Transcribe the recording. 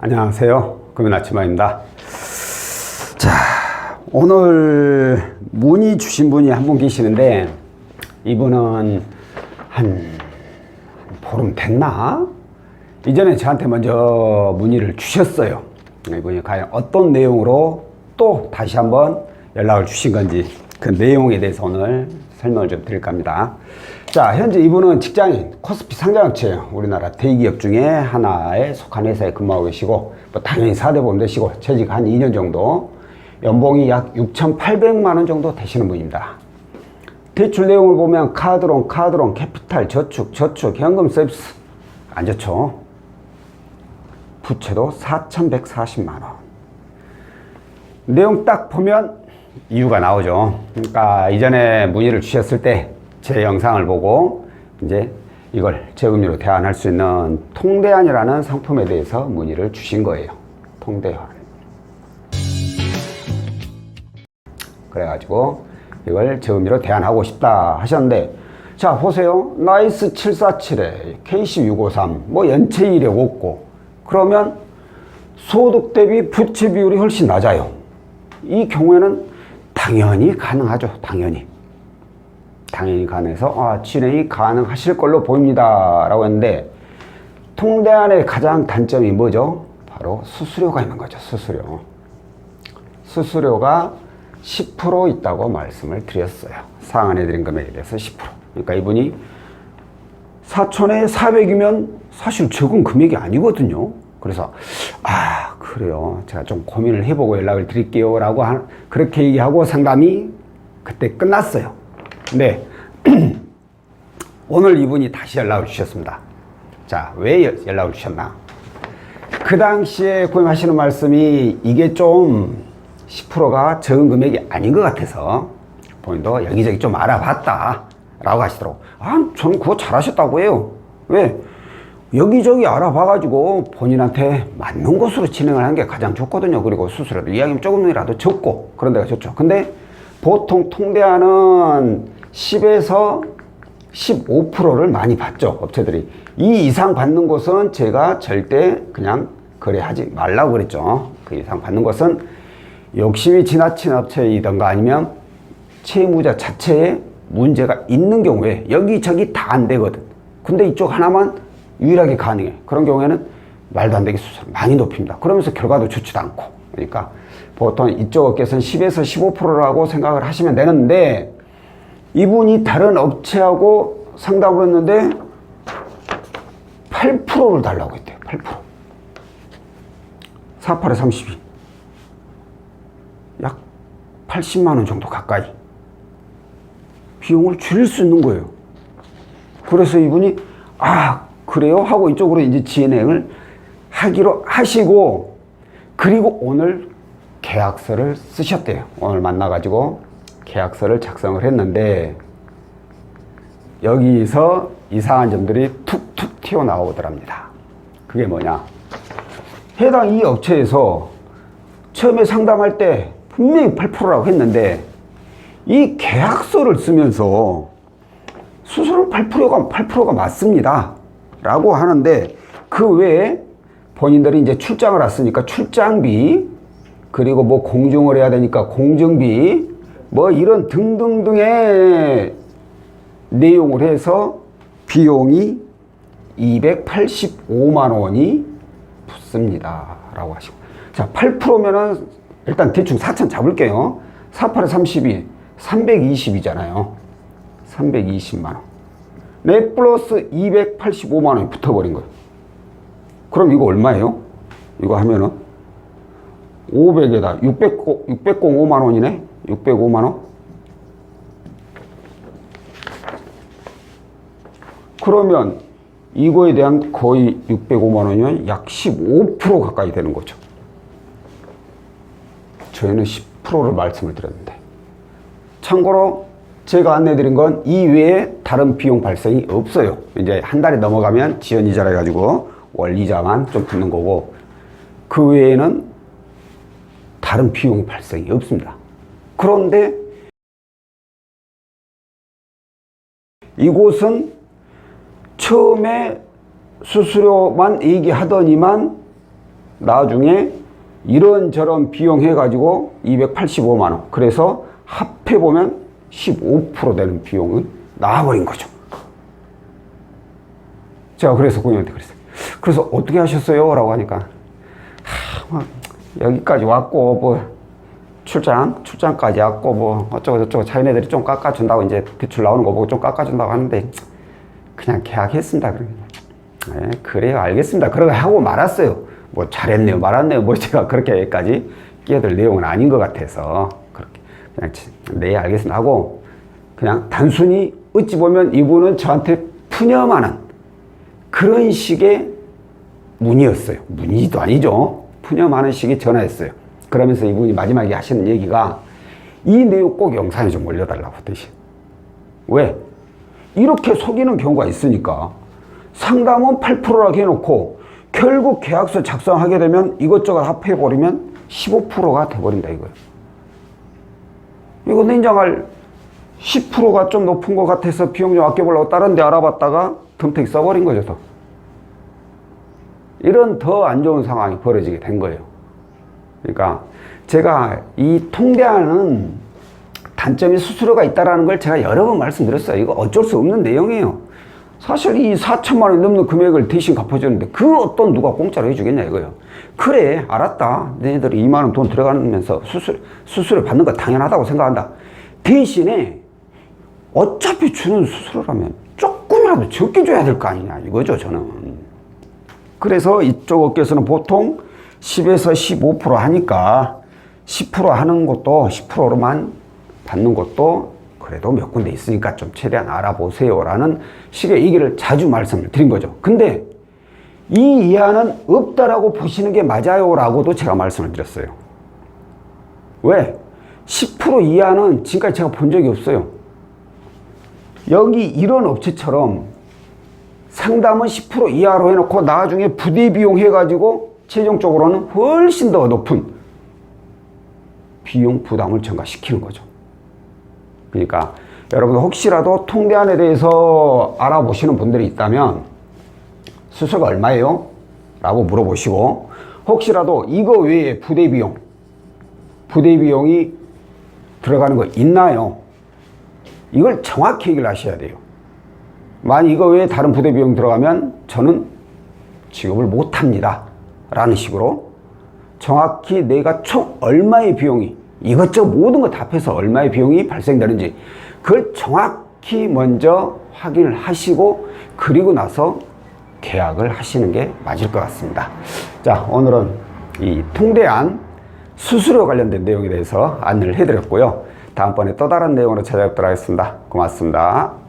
안녕하세요. 금연 아침마입니다. 자, 오늘 문의 주신 분이 한 분 계시는데, 이분은 한 보름 됐나? 이전에 저한테 먼저 문의를 주셨어요. 이분이 과연 어떤 내용으로 또 다시 한번 연락을 주신 건지 그 내용에 대해서 오늘 설명을 좀 드릴까 합니다. 자, 현재 이분은 직장인 코스피 상장업체예요. 우리나라 대기업 중에 하나에 속한 회사에 근무하고 계시고 뭐 당연히 4대 보험 되시고 재직 한 2년 정도 연봉이 약 6,800만 원 정도 되시는 분입니다. 대출 내용을 보면 카드론, 카드론, 캐피탈, 저축, 저축, 현금 서비스 안 좋죠. 부채도 4,140만 원. 내용 딱 보면 이유가 나오죠. 그러니까 이전에 문의를 주셨을 때 제 영상을 보고 이제 이걸 재금리로 대안할 수 있는 통대안이라는 상품에 대해서 문의를 주신 거예요. 통대안. 그래가지고 이걸 재금리로 대안하고 싶다 하셨는데 자 보세요 나이스 747에 KC653 뭐 연체 이력 없고 그러면 소득 대비 부채 비율이 훨씬 낮아요 이 경우에는 당연히 가능하죠 당연히 당연히 가능해서 아, 진행이 가능하실 걸로 보입니다 라고 했는데 통대안의 가장 단점이 뭐죠 바로 수수료가 있는 거죠 수수료 수수료가 10% 있다고 말씀을 드렸어요. 상한해 드린 금액에 대해서 10%. 그러니까 이분이 4천에 400이면 사실 적은 금액이 아니거든요. 그래서 아 그래요. 제가 좀 고민을 해보고 연락을 드릴게요라고 한, 그렇게 얘기하고 상담이 그때 끝났어요. 근데 오늘 이분이 다시 연락을 주셨습니다. 자, 왜 여- 연락을 주셨나? 그 당시에 고임하시는 말씀이 이게 좀 10%가 적은 금액이 아닌 것 같아서 본인도 여기저기 좀 알아봤다 라고 하시더라고. 아 저는 그거 잘하셨다고 해요. 왜? 여기저기 알아봐가지고 본인한테 맞는 곳으로 진행을 하는 게 가장 좋거든요. 그리고 수수료도 이왕이면 조금이라도 적고 그런 데가 좋죠. 근데 보통 통대하는 10에서 15%를 많이 받죠 업체들이. 이 이상 받는 곳은 제가 절대 그냥 거래하지 말라고 그랬죠. 그 이상 받는 곳은 욕심이 지나친 업체이던가 아니면 채무자 자체에 문제가 있는 경우에 여기저기 다 안 되거든. 근데 이쪽 하나만 유일하게 가능해. 그런 경우에는 말도 안 되게 수수료 많이 높입니다. 그러면서 결과도 좋지도 않고. 그러니까 보통 이쪽 업계에서는 10에서 15%라고 생각을 하시면 되는데 이분이 다른 업체하고 상담을 했는데 8%를 달라고 했대요. 8%. 48에 32. 약 80만 원 정도 가까이 비용을 줄일 수 있는 거예요. 그래서 이분이 아 그래요 하고 이쪽으로 이제 진행을 하기로 하시고 그리고 오늘 계약서를 쓰셨대요. 오늘 만나가지고 계약서를 작성을 했는데 여기서 이상한 점들이 툭툭 튀어나오더랍니다. 그게 뭐냐? 해당 이 업체에서 처음에 상담할 때 분명히 8%라고 했는데 이 계약서를 쓰면서 수수료 8%가 8%가 맞습니다. 라고 하는데 그 외에 본인들이 이제 출장을 왔으니까 출장비 그리고 뭐 공증을 해야 되니까 공증비 뭐 이런 등등등의 내용을 해서 비용이 285만 원이 붙습니다. 라고 하시고. 자, 8%면은 일단 대충 4천 잡을게요. 48에 32, 320이잖아요. 320만 원. 네 플러스 285만 원이 붙어버린 거예요. 그럼 이거 얼마예요? 이거 하면은 500에다 600, 605만 원이네? 605만 원? 그러면 이거에 대한 거의 605만 원이면 약 15% 가까이 되는 거죠. 저희는 10%를 말씀을 드렸는데. 참고로 제가 안내드린 건 이 외에 다른 비용 발생이 없어요. 이제 한 달이 넘어가면 지연이자라 해가지고 월이자만 좀 붙는 거고 그 외에는 다른 비용 발생이 없습니다. 그런데 이곳은 처음에 수수료만 얘기하더니만 나중에 이런저런 비용 해가지고 285만 원. 그래서 합해 보면 15% 되는 비용은 나와버린 거죠. 제가 그래서 고객한테 그랬어요. 그래서 어떻게 하셨어요? 라고 하니까 하, 막 여기까지 왔고 뭐 출장 출장까지 왔고 뭐 어쩌고 저쩌고 자기네들이 좀 깎아준다고 이제 대출 나오는 거 보고 좀 깎아준다고 하는데 그냥 계약했습니다. 그러면 네, 그래요 알겠습니다. 그러고 하고 말았어요. 뭐 잘했네요 말았네요. 뭐 제가 그렇게까지 끼어들 내용은 아닌 것 같아서 그렇게 그냥 지- 네 알겠습니다 하고 그냥 단순히 어찌 보면 이분은 저한테 푸념하는 그런 식의 문의였어요. 문의도 아니죠. 푸념하는 식의 전화였어요. 그러면서 이분이 마지막에 하시는 얘기가 이 내용 꼭 영상에 좀 올려달라고 대신. 왜? 이렇게 속이는 경우가 있으니까 상담은 8%라고 해놓고 결국 계약서 작성하게 되면 이것저것 합해버리면 15%가 돼버린다 이거예요. 이거 냉장할 10%가 좀 높은 것 같아서 비용 좀 아껴보려고 다른 데 알아봤다가 덤택 써버린 거죠. 또. 이런 더 안 좋은 상황이 벌어지게 된 거예요. 그러니까 제가 이 통대하는 단점이 수수료가 있다라는 걸 제가 여러 번 말씀드렸어요. 이거 어쩔 수 없는 내용이에요. 사실 이 4천만 원 넘는 금액을 대신 갚아주는데 그 어떤 누가 공짜로 해주겠냐 이거예요. 그래 알았다. 너희들이 2만 원 돈 들어가면서 수술 수수료 받는 거 당연하다고 생각한다. 대신에 어차피 주는 수수료라면 조금이라도 적게 줘야 될 거 아니냐 이거죠 저는. 그래서 이쪽 업계에서는 보통 10에서 15% 하니까 10% 하는 것도 10%로만 받는 것도 그래도 몇 군데 있으니까 좀 최대한 알아보세요라는 식의 얘기를 자주 말씀을 드린 거죠. 근데 이 이하는 없다라고 보시는 게 맞아요라고도 제가 말씀을 드렸어요. 왜? 10% 이하는 지금까지 제가 본 적이 없어요. 여기 이런 업체처럼 상담은 10% 이하로 해놓고 나중에 부대 비용 해가지고 최종적으로는 훨씬 더 높은 비용 부담을 증가시키는 거죠. 그러니까 여러분 혹시라도 통대안에 대해서 알아보시는 분들이 있다면 수수료가 얼마예요? 라고 물어보시고 혹시라도 이거 외에 부대 비용 부대 비용이 들어가는 거 있나요? 이걸 정확히 얘기를 하셔야 돼요. 만약 이거 외에 다른 부대 비용 들어가면 저는 지급을 못 합니다. 라는 식으로 정확히 내가 총 얼마의 비용이 이것저것 모든 거다 합해서 얼마의 비용이 발생되는지 그걸 정확히 먼저 확인을 하시고 그리고 나서 계약을 하시는 게 맞을 것 같습니다. 자, 오늘은 이 통대안 수수료 관련된 내용에 대해서 안내를 해드렸고요. 다음번에 또 다른 내용으로 찾아뵙도록 하겠습니다. 고맙습니다.